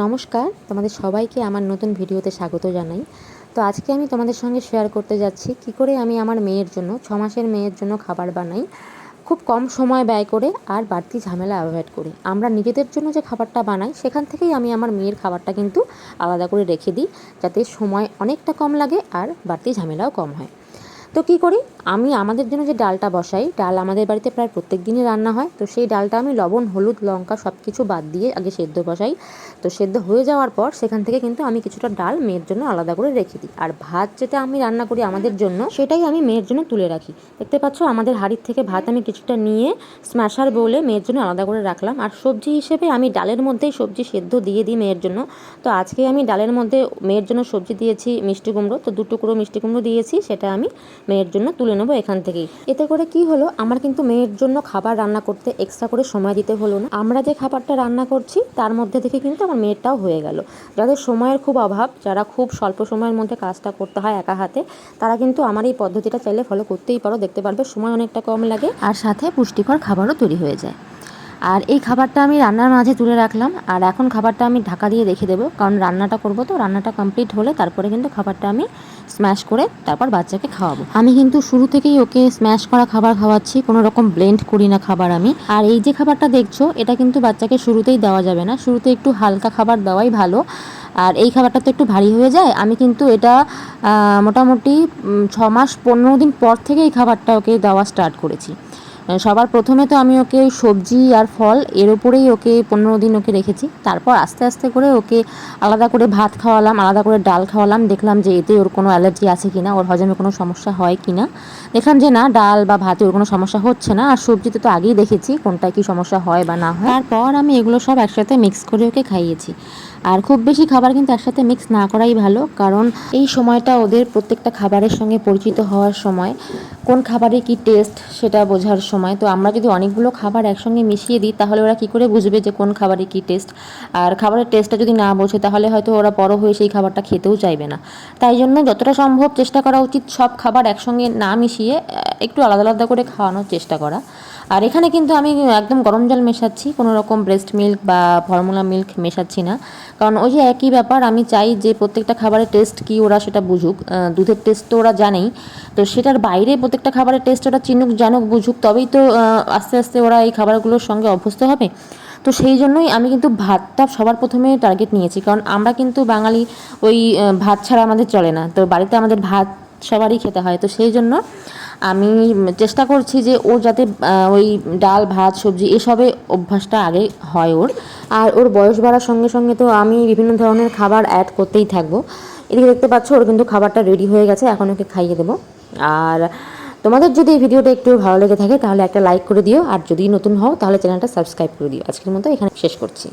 নমস্কার, তোমাদের সবাইকে আমার নতুন ভিডিওতে স্বাগত জানাই। তো আজকে আমি তোমাদের সঙ্গে শেয়ার করতে যাচ্ছি কি করে আমি আমার মেয়ের জন্য, ছ মাসের মেয়ের জন্য খাবার বানাই, খুব কম সময় ব্যয় করে আর বাড়তি ঝামেলা অ্যাভয়েড করে। আমরা নিজেদের জন্য যে খাবারটা বানাই, সেখান থেকেই আমি আমার মেয়ের খাবারটা কিন্তু আলাদা করে রেখে দিই, যাতে সময় অনেকটা কম লাগে আর বাড়তি ঝামেলাও কম হয়। তো কী করি? আমি আমাদের জন্য যে ডালটা বসাই, ডাল আমাদের বাড়িতে প্রায় প্রত্যেক দিনই রান্না হয়। তো সেই ডালটা আমি লবণ, হলুদ, লঙ্কা সব কিছু বাদ দিয়ে আগে সেদ্ধ বসাই। তো সেদ্ধ হয়ে যাওয়ার পর সেখান থেকে কিন্তু আমি কিছুটা ডাল মেয়ের জন্য আলাদা করে রেখে দিই। আর ভাত যেটা আমি রান্না করি আমাদের জন্য, সেটাই আমি মেয়ের জন্য তুলে রাখি। দেখতে পাচ্ছ আমাদের হাঁড়ির থেকে ভাত আমি কিছুটা নিয়ে স্ম্যাশার বলে মেয়ের জন্য আলাদা করে রাখলাম। আর সবজি হিসেবে আমি ডালের মধ্যেই সবজি সেদ্ধ দিয়ে দিই মেয়ের জন্য। তো আজকে আমি ডালের মধ্যে মেয়ের জন্য সবজি দিয়েছি মিষ্টি কুমড়ো। তো দু টুকরো মিষ্টি কুমড়ো দিয়েছি, সেটা আমি মেয়ের জন্য তুলে নেব এখান থেকেই। এতে করে কি হলো, আমার কিন্তু মেয়ের জন্য খাবার রান্না করতে এক্সট্রা করে সময় দিতে হলো না। আমরা যে খাবারটা রান্না করছি, তার মধ্যে থেকে কিন্তু আমার মেয়েরটাও হয়ে গেল। যাদের সময়ের খুব অভাব, যারা খুব স্বল্প সময়ের মধ্যে কাজটা করতে হয় একা হাতে, তারা কিন্তু আমার এই পদ্ধতিটা চাইলে ফলো করতেই পারো। দেখতে পারবে, সময় অনেকটা কম লাগে। আর সাথে পুষ্টিকর খাবারও তৈরি হয়ে যায়। আর এই খাবারটা আমি রান্নার মাঝে তুলে রাখলাম। আর এখন খাবারটা আমি ঢাকা দিয়ে রেখে দেবো। কারণ রান্নাটা করব তো, রান্নাটা কমপ্লিট হলে তারপরে কিন্তু খাবারটা আমি স্ম্যাশ করে তারপর বাচ্চাকে খাওয়াবো। আমি কিন্তু শুরু থেকেই ওকে স্ম্যাশ করা খাবার খাওয়াচ্ছি, কোনো রকম ব্লেন্ড করি না খাবার আমি। আর এই যে খাবারটা দেখছ, এটা কিন্তু বাচ্চাকে শুরুতেই দেওয়া যাবে না। শুরুতে একটু হালকা খাবার দেওয়াই ভালো। আর এই খাবারটা তো একটু ভারী হয়ে যায়। আমি কিন্তু এটা মোটামুটি ছ মাস, পনেরো দিন পর থেকে এই খাবারটা ওকে দেওয়া স্টার্ট করেছি। সবার প্রথমে তো আমি ওকে সবজি আর ফল এর ওপরেই ওকে পনেরো দিন ওকে রেখেছি। তারপর আস্তে আস্তে করে ওকে আলাদা করে ভাত খাওয়ালাম, আলাদা করে ডাল খাওয়ালাম। দেখলাম যে এতে ওর কোনো অ্যালার্জি আছে কি না ওর হজমে কোনো সমস্যা হয় কি না দেখলাম যে না, ডাল বা ভাতে ওর কোনো সমস্যা হচ্ছে না। আর সবজিতে তো আগেই দেখেছি কোনটায় কী সমস্যা হয় বা না হয়। তারপর আমি এগুলো সব একসাথে মিক্স করে ওকে খাইয়েছি। আর খুব বেশি খাবার কিন্তু একসাথে মিক্স না করাই ভালো, কারণ এই সময়টা ওদের প্রত্যেকটা খাবারের সঙ্গে পরিচিত হওয়ার সময় কোন খাবারে কি টেস্ট সেটা বোঝার সময়। তো আমরা যদি অনেকগুলো খাবার একসঙ্গে মিশিয়ে দিই, তাহলে ওরা কি করে বুঝবে যে কোন খাবারে কি টেস্ট আর খাবারের টেস্টটা যদি না বোঝে, তাহলে হয়তো ওরা বড় হয়ে সেই খাবারটা খেতেও চাইবে না। তাই জন্য যতটা সম্ভব চেষ্টা করা উচিত সব খাবার একসঙ্গে না মিশিয়ে একটু আলাদা আলাদা করে খাওয়ানোর চেষ্টা করা। আর এখানে কিন্তু আমি একদম গরম জল মেশাচ্ছি, কোনো রকম ব্রেস্ট মিল্ক বা ফর্মুলা মিল্ক মেশাচ্ছি না। কারণ ওই যে একই ব্যাপার, আমি চাই যে প্রত্যেকটা খাবারের টেস্ট কি ওরা সেটা বুঝুক দুধের টেস্ট তো ওরা জানেই। তো সেটার বাইরে প্রত্যেকটা খাবারের টেস্ট ওরা চিনুক, জানুক, বুঝুক, তবেই তো আস্তে আস্তে ওরা এই খাবারগুলোর সঙ্গে অভ্যস্ত হবে। তো সেই জন্যই আমি কিন্তু ভাতটা সবার প্রথমে টার্গেট নিয়েছি। কারণ আমরা কিন্তু বাঙালি ওই ভাত ছাড়া আমাদের চলে না। তো বাড়িতে আমাদের ভাত সবারই খেতে হয়। তো সেই জন্য আমি চেষ্টা করছি যে ওর যাতে ওই ডাল, ভাত, সবজি এসবে অভ্যাসটা আগে হয় ওর। আর ওর বয়স বাড়ার সঙ্গে সঙ্গে তো আমি বিভিন্ন ধরনের খাবার অ্যাড করতেই থাকব। এদিকে দেখতে পাচ্ছ, ওর কিন্তু খাবারটা রেডি হয়ে গেছে, এখন ওকে খাইয়ে দেবো। আর তোমাদের যদি এই ভিডিওটা একটু ভালো লেগে থাকে, তাহলে একটা লাইক করে দিও। আর যদি নতুন হও, তাহলে চ্যানেলটা সাবস্ক্রাইব করে দিও। আজকের মতো এখানে শেষ করছি।